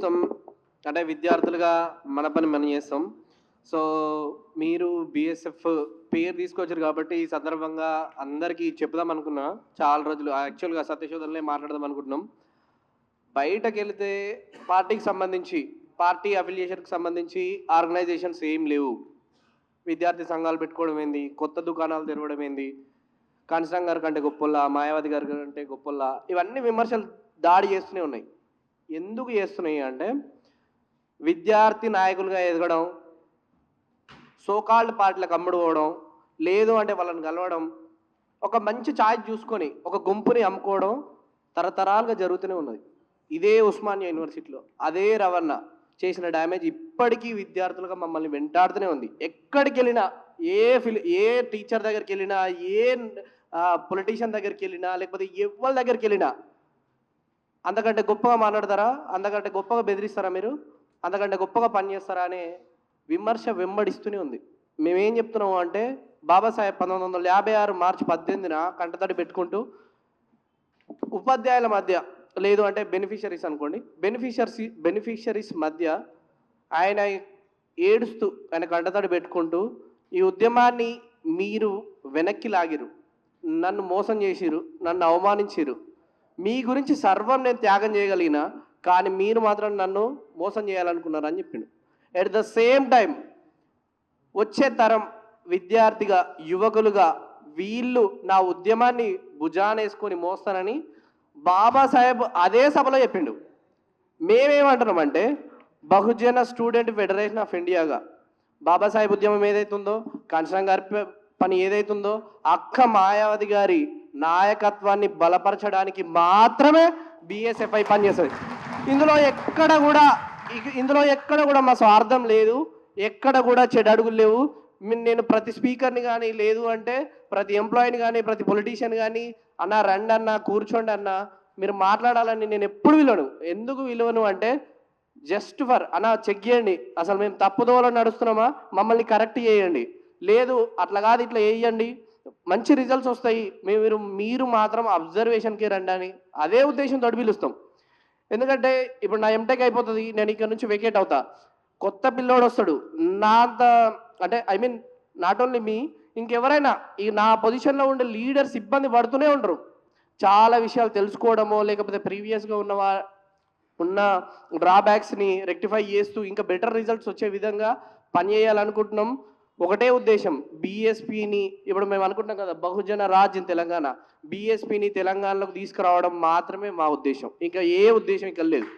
చేస్తాం అంటే విద్యార్థులుగా మన పని మనం చేస్తాం. సో మీరు బిఎస్ఎఫ్ పేరు తీసుకొచ్చారు కాబట్టి ఈ సందర్భంగా అందరికీ చెప్దాం అనుకున్నా. చాలా రోజులు యాక్చువల్గా సత్యశోధనలే మాట్లాడదాం అనుకుంటున్నాం. బయటకు వెళితే పార్టీకి సంబంధించి పార్టీ అఫిలియేషన్కి సంబంధించి ఆర్గనైజేషన్స్ ఏం లేవు. విద్యార్థి సంఘాలు పెట్టుకోవడం ఏంది? కొత్త దుకాణాలు తెరవడం ఏంది? కాంచనం గారి కంటే గొప్పల్లా మాయావతి గారి కంటే గొప్పల్లా ఇవన్నీ విమర్శలు దాడి చేస్తూనే ఉన్నాయి. ఎందుకు చేస్తున్నాయి అంటే విద్యార్థి నాయకులుగా ఎదగడం సోకాల్డ్ పార్టీలకు అమ్ముడు పోవడం లేదు అంటే వాళ్ళని కలవడం ఒక మంచి ఛాయిస్ చూసుకొని ఒక గుంపుని అమ్ముకోవడం తరతరాలుగా జరుగుతూనే ఉన్నది. ఇదే ఉస్మానియా యూనివర్సిటీలో అదే రవణ చేసిన డ్యామేజ్ ఇప్పటికీ విద్యార్థులుగా మమ్మల్ని వెంటాడుతూనే ఉంది. ఎక్కడికి వెళ్ళినా ఏ ఫిల్ ఏ టీచర్ దగ్గరికి వెళ్ళినా ఏ పొలిటీషియన్ దగ్గరికి వెళ్ళినా లేకపోతే ఎవరి దగ్గరికి వెళ్ళినా అంతకంటే గొప్పగా మాట్లాడతారా? అంతకంటే గొప్పగా బెదిరిస్తారా మీరు? అంతకంటే గొప్పగా పనిచేస్తారా అనే విమర్శ వెంబడిస్తూనే ఉంది. మేమేం చెప్తున్నాము అంటే బాబాసాహెబ్ పంతొమ్మిది వందల యాభై ఆరు మార్చి పద్దెనిమిదిన కంటతడి పెట్టుకుంటూ ఉపాధ్యాయుల మధ్య లేదు అంటే బెనిఫిషరీస్ అనుకోండి బెనిఫిషరీస్ బెనిఫిషరీస్ మధ్య ఆయన ఏడుస్తూ ఆయన కంటతడి పెట్టుకుంటూ ఈ ఉద్యమాన్ని మీరు వెనక్కి లాగిరు నన్ను మోసం చేసిరు నన్ను అవమానించిరు మీ గురించి సర్వం నేను త్యాగం చేయగలిగిన కానీ మీరు మాత్రం నన్ను మోసం చేయాలనుకున్నారని చెప్పిండు. ఎట్ ద సేమ్ టైం వచ్చే తరం విద్యార్థిగా యువకులుగా వీళ్ళు నా ఉద్యమాన్ని భుజానేసుకొని మోస్తానని బాబాసాహెబ్ అదే సభలో చెప్పిండు. మేమేమంటున్నామంటే బహుజన స్టూడెంట్ ఫెడరేషన్ ఆఫ్ ఇండియాగా బాబాసాహెబ్ ఉద్యమం ఏదైతుందో కంచనం గారి పని ఏదైతుందో అక్క మాయావతి గారి నాయకత్వాన్ని బలపరచడానికి మాత్రమే బిఎస్ఎఫ్ఐ పనిచేస్తుంది. ఇందులో ఎక్కడ కూడా ఇందులో ఎక్కడ కూడా మా స్వార్థం లేదు. ఎక్కడ కూడా చెడు అడుగులు లేవు. నేను ప్రతి స్పీకర్ని కానీ లేదు అంటే ప్రతి ఎంప్లాయీని కానీ ప్రతి పొలిటీషియన్ కానీ అన్న రండి అన్న కూర్చోండి అన్న మీరు మాట్లాడాలని నేను ఎప్పుడు విలువను. ఎందుకు విలువను అంటే జస్ట్ ఫర్ అన్న చెక్ చేయండి. అసలు మేము తప్పుదోవలో నడుస్తున్నామా? మమ్మల్ని కరెక్ట్ చేయండి. లేదు అట్లా కాదు ఇట్లా వేయండి మంచి రిజల్ట్స్ వస్తాయి. మేము మీరు మీరు మాత్రం అబ్జర్వేషన్కి రండి అని అదే ఉద్దేశంతో పిలుస్తాం ఎందుకంటే ఇప్పుడు నా ఎంటెక్ అయిపోతుంది నేను ఇక్కడ నుంచి వెకేట్ అవుతా. కొత్త పిల్లోడు వస్తాడు. నా అంటే I mean not only me ఇంకెవరైనా ఈ నా పొజిషన్లో ఉండే లీడర్స్ ఇబ్బంది పడుతూనే ఉంటారు చాలా విషయాలు తెలుసుకోవడమో లేకపోతే ప్రీవియస్గా ఉన్న వా- ఉన్న డ్రాబ్యాక్స్ని రెక్టిఫై చేస్తూ ఇంకా బెటర్ రిజల్ట్స్ వచ్చే విధంగా పనిచేయాలనుకుంటున్నాం ఒకటే ఉద్దేశం బీఎస్పీని ఇప్పుడు మేము అనుకుంటున్నాం కదా బహుజన రాజ్యం తెలంగాణ. బీఎస్పీని తెలంగాణలోకి తీసుకురావడం మాత్రమే మా ఉద్దేశం. ఇంకా ఏ ఉద్దేశం ఇక్కడ లేదు.